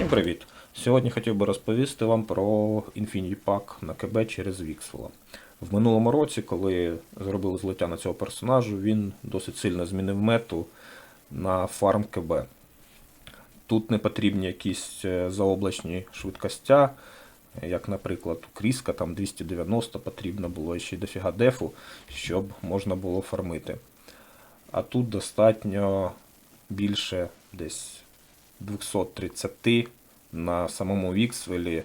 Всім привіт! Сьогодні хотів би розповісти вам про Infinity Pack на КБ через Віксвела. В минулому році, коли зробили злиття на цього персонажу, він досить сильно змінив мету на фарм КБ. Тут не потрібні якісь е, заоблачні швидкостя, як, наприклад, Кріска там 290 потрібно було ще й дофіга дефу, щоб можна було фармити. А тут достатньо більше десь 230 на самому Віксвелі.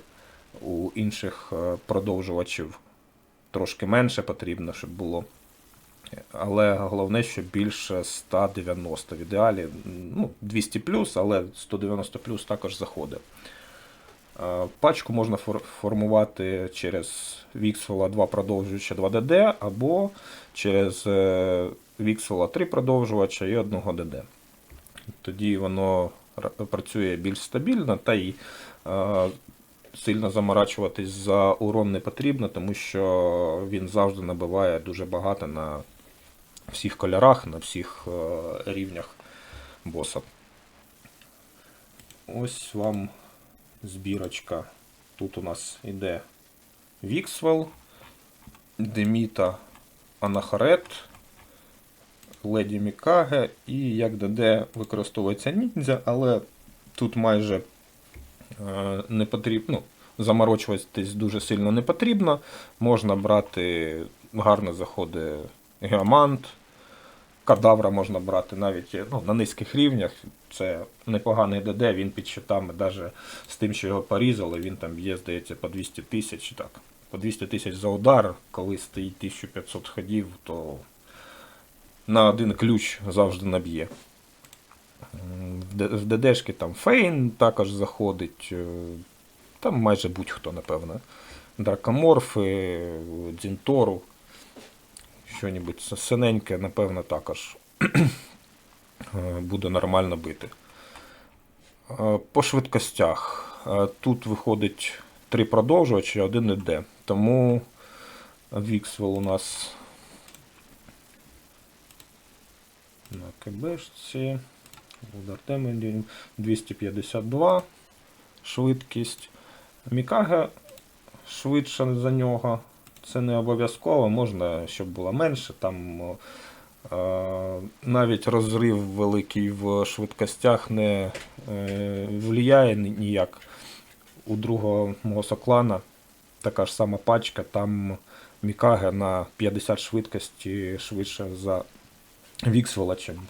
У інших е, продовжувачів трошки менше потрібно, щоб було. Але головне, що більше 190 в ідеалі. Ну, 200 плюс, але 190 плюс також заходить. Е, Пачку можна фор- формувати через Vixola 2 продовжувача 2DD або через е, Vixola 3 продовжувача і 1 DD. Тоді воно працює більш стабільно та й е, сильно заморачуватись за урон не потрібно, тому що він завжди набиває дуже багато на всіх кольорах, на всіх е, рівнях боса. Ось вам збірочка. Тут у нас іде Віксвел, Деміта Анахарет, Леді Мікаге і як ДД використовується ніндзя, але тут майже е, не потрібно. Ну, заморочуватись дуже сильно не потрібно. Можна брати гарно заходить геомант, кадавра можна брати навіть ну, на низьких рівнях. Це непоганий ДД, він під щитами, навіть з тим, що його порізали, він там є, здається, по 200 тисяч. По 200 тисяч за удар, коли стоїть 1500 ходів, то на один ключ завжди наб'є. В ДДшки там Фейн також заходить. е, Там майже будь-хто, напевно. Дракоморфи, Дзінтору. Що-небудь синеньке, напевно, також е, буде нормально бити. Е, По швидкостях. Тут виходить три продовжувачі, один іде. Тому Віксвел у нас на КБшці. Демеджі 252 швидкість. Мікага швидше за нього. Це не обов'язково, можна, щоб було менше. Там е, навіть розрив великий в швидкостях не е, влияє ніяк. У другого мого соклана така ж сама пачка, там Мікага на 50 швидкості швидше за Віксвела, чим,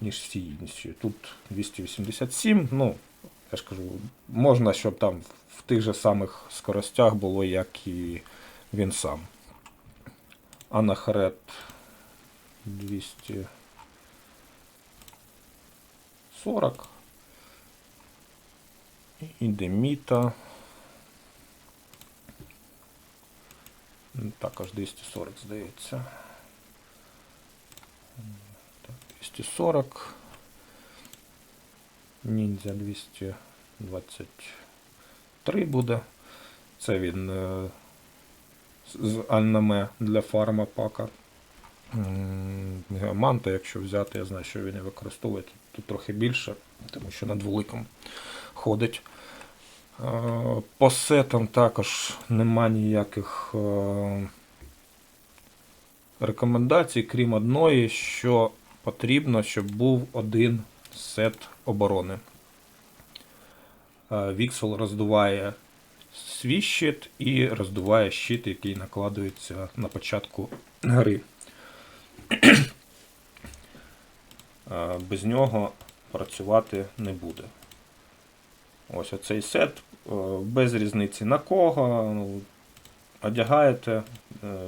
ніж всі інші. Тут 287, ну, я ж кажу, можна, щоб там в тих же самих скоростях було, як і він сам. Анахарет 240. І Деміта. Також 240, здається. Так, 240. Ніндзя 223 буде. Це він е, з- аніме для фарма пака. Геоманта, якщо взяти, я знаю, що він і використовує тут, тут трохи більше, тому що над великим ходить. Е, По сетам також нема ніяких е, рекомендацій, крім одної, що потрібно, щоб був один сет оборони. Е, Віксел роздуває свій щит і роздуває щит, який накладується на початку гри. Е, Без нього працювати не буде. Ось оцей сет, е, без різниці на кого. ну, Одягаєте,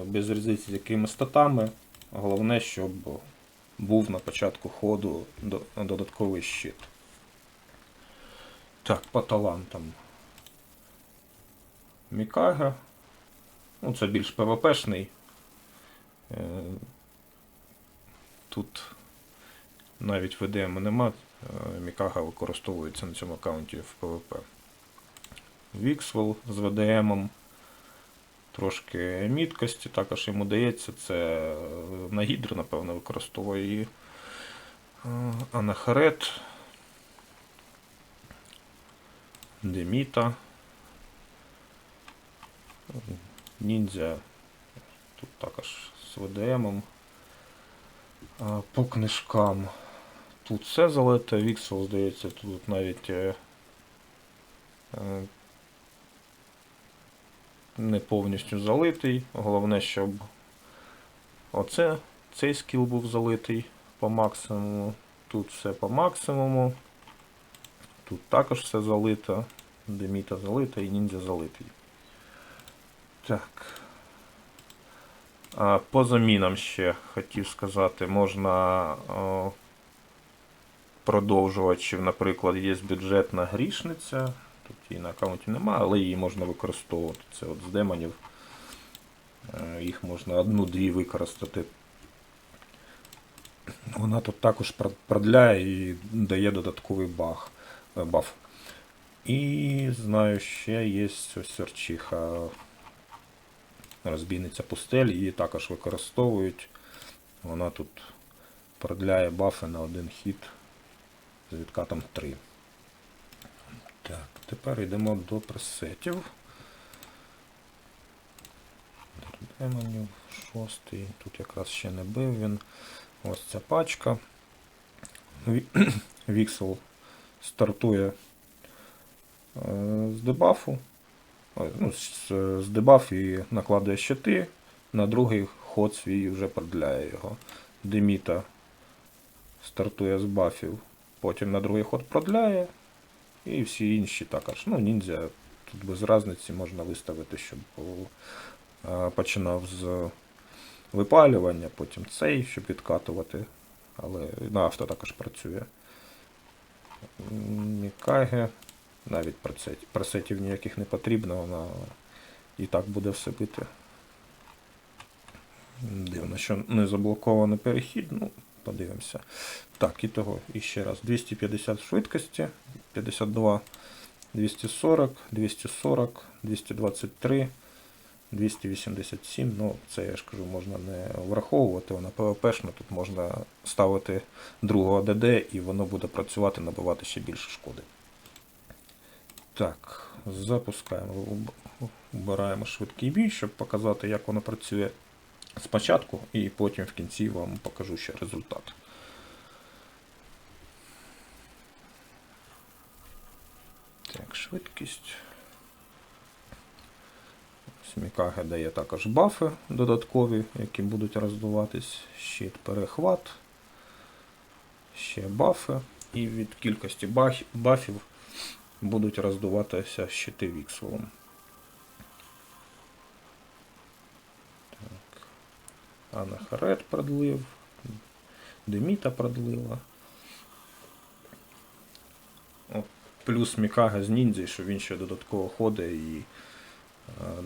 без різниці з якими статами. Головне, щоб був на початку ходу додатковий щит. Так, по талантам. Мікага. Ну, це більш ПВПшний. Е, Тут навіть ВДМ нема. Е, Мікага використовується на цьому аккаунті в ПВП. Віксвел з ВДМом. Трошки міткості, також йому дається. Це е, на гідру, напевно, використовує її. Е, Анахарет. Деміта. Ніндзя. Тут також з ВДМом. По книжкам. Тут все залите, Віксел, здається, тут навіть е, не повністю залитий. Головне, щоб оце, цей скіл був залитий по максимуму. Тут все по максимуму. Тут також все залито. Деміта залита і ніндзя залитий. Так. А, по замінам ще хотів сказати, можна продовжувачів, наприклад, є бюджетна грішниця. Тут її на аккаунті немає, але її можна використовувати. Це от з демонів. Е, Їх можна одну-дві використати. Вона тут також продляє і дає додатковий баг, е, баф. І знаю, ще є ось серчиха розбійниця пустель, її також використовують. Вона тут продляє бафи на один хід з відкатом 3. Так, тепер йдемо до пресетів. Демонів, шостий. Тут якраз ще не бив він. Ось ця пачка. Віксел стартує е, з дебафу. Ну, з, дебаф і накладує щити. На другий ход свій вже продляє його. Деміта стартує з бафів, потім на другий ход продляє. І всі інші також. Ну, ніндзя тут без різниці можна виставити, щоб е, починав з випалювання, потім цей, щоб відкатувати. Але на авто також працює. Мікаге. Навіть пресетів, ніяких не потрібно, вона і так буде все бити. Дивно, що не заблокований перехід, ну, подивимося. Так, і того, і ще раз. 250 швидкості, 52, 240, 240, 223, 287. Ну, це я ж кажу, можна не враховувати, вона ПВПшна, тут можна ставити другого ДД і воно буде працювати, набивати ще більше шкоди. Так, запускаємо, убираємо швидкий бій, щоб показати, як воно працює спочатку, і потім в кінці вам покажу ще результат. Так, швидкість. Смікаге дає також бафи додаткові, які будуть роздуватись. Щит перехват. Ще бафи. І від кількості бафів будуть роздуватися щити вікселом. Анахарет продлив. Деміта продлила. О, плюс Мікага з ніндзі, що він ще додатково ходить і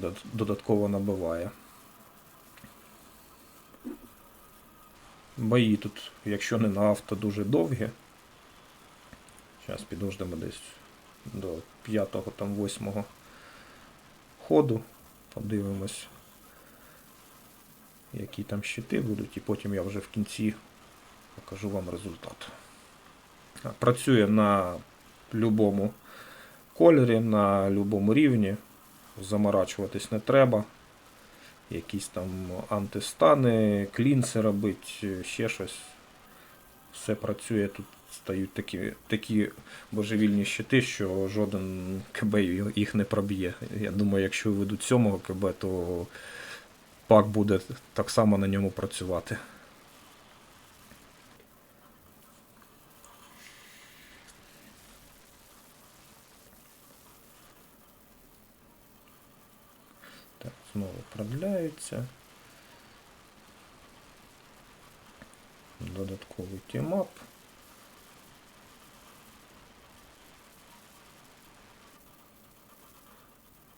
е, додатково набиває. Бої тут, якщо не на авто, дуже довгі. Зараз підождемо десь до 5-го там 8 ходу. Подивимось, які там щити будуть, і потім я вже в кінці покажу вам результат. Працює на будь-якому кольорі, на будь-якому рівні. Заморачуватись не треба. Якісь там антистани, клінси робити, ще щось. Все працює. Тут стають такі, такі божевільні щити, що жоден КБ їх не проб'є. Я думаю, якщо виведуть сьомого КБ, то пак буде так само на ньому працювати. Так, знову продляються. Додатковий тімап.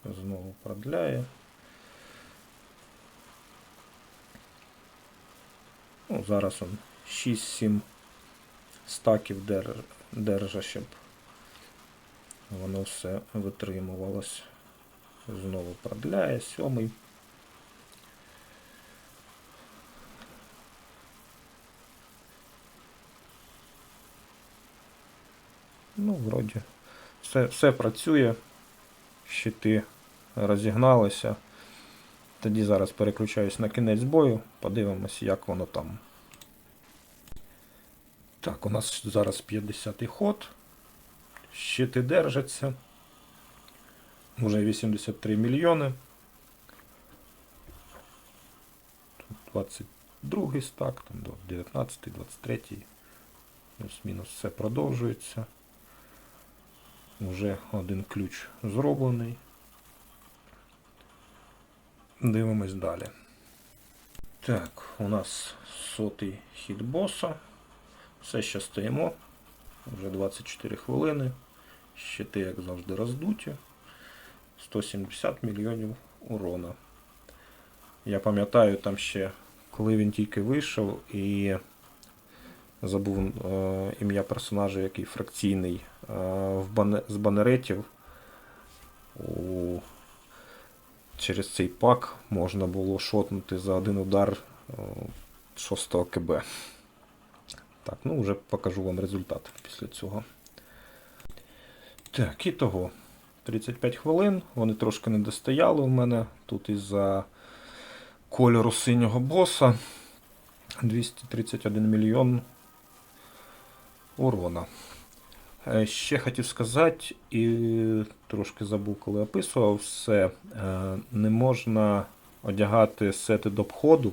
Знову продляє. Зараз он 6-7 стаків держа, щоб воно все витримувалось. Знову продляє, сьомий. Ну, вроді Все, все працює. Щити розігналися. Тоді зараз переключаюсь на кінець бою, подивимось, як воно там. Так, у нас зараз 50-й ход. Щити держаться. Уже 83 мільйони. Тут 22 стак, там до 19, 23. Плюс-мінус все продовжується. Уже один ключ зроблений. Дивимось далі. Так, у нас сотий хід боса. Все ще стоїмо. Вже 24 хвилини. Щити, як завжди, роздуті. 170 мільйонів урона. Я пам'ятаю там ще, коли він тільки вийшов і забув е, ім'я персонажа, який фракційний е, в бане, з банеретів. У, через цей пак можна було шотнути за один удар е, 6 КБ. Так, ну вже покажу вам результат після цього. Так, і того. 35 хвилин. Вони трошки не достояли у мене. Тут із-за кольору синього боса. 231 мільйон урона. Е, Ще хотів сказати, і трошки забув, коли описував все. е, Не можна одягати сети до обходу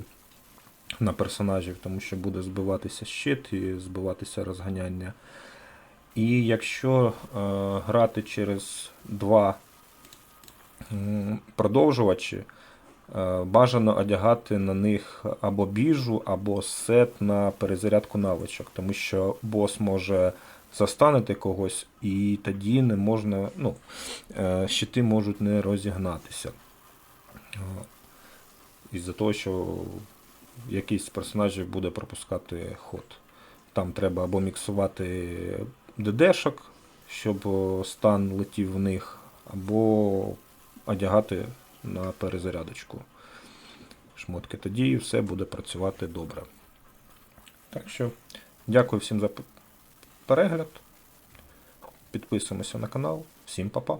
на персонажів, тому що буде збиватися щит і збиватися розганяння. І якщо е, грати через два продовжувачі, е, бажано одягати на них або біжу, або сет на перезарядку навичок, тому що бос може застанити когось, і тоді не можна, ну, е, щити можуть не розігнатися. Е, Із-за того, що якийсь з персонажів буде пропускати ход. Там треба або міксувати ДДшок, щоб стан летів в них, або одягати на перезарядочку шмотки. Тоді все буде працювати добре. Так що, дякую всім за перегляд. Підписуємося на канал. Всім па-па.